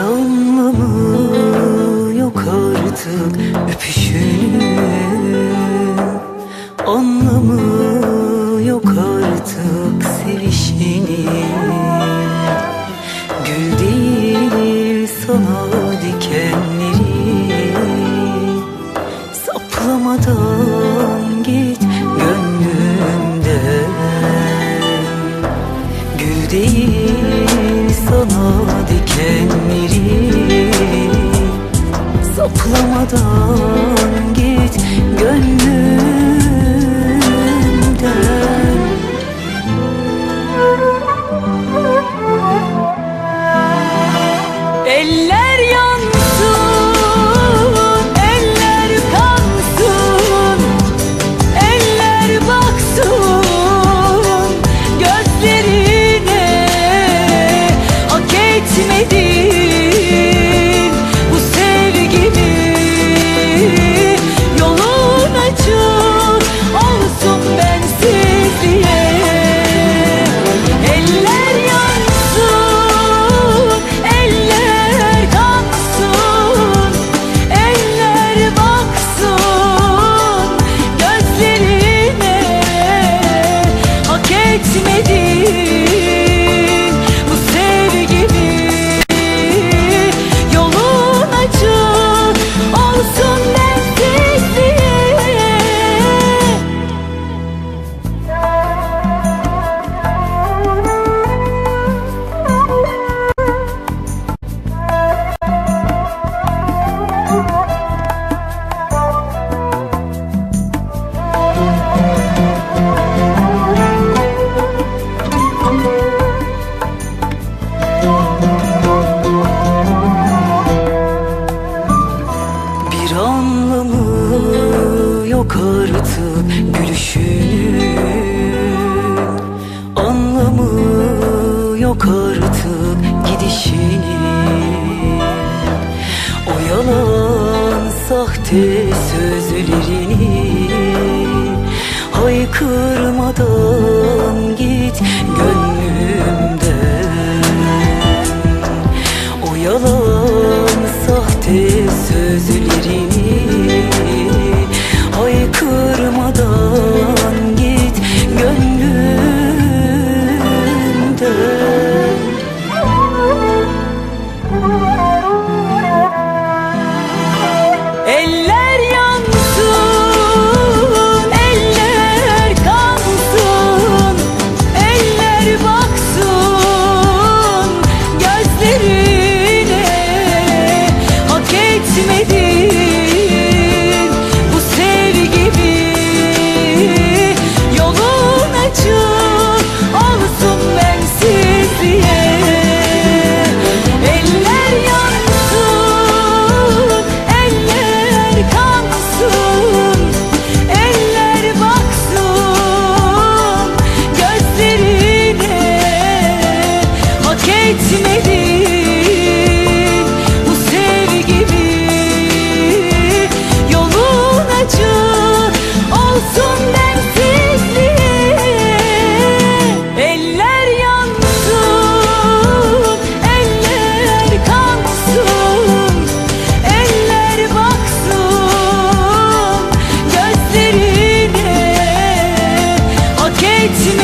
anlamı yok artık öpüşünün Anlamı yok artık sevişinin Gül değil sana dikenleri Saplamadan git gönlümden. Gül değil dikenleri Saplamadan yok artık gülüşünün Anlamı yok artık gidişinin O yalan sahte sözlerini Haykırmadan git gönlümden bilmedin bu sevgimi Yolun açık olsun bensiz diye Eller yansın, eller kansın Eller baksın gözlerine. Hak etmedin.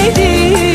neydi?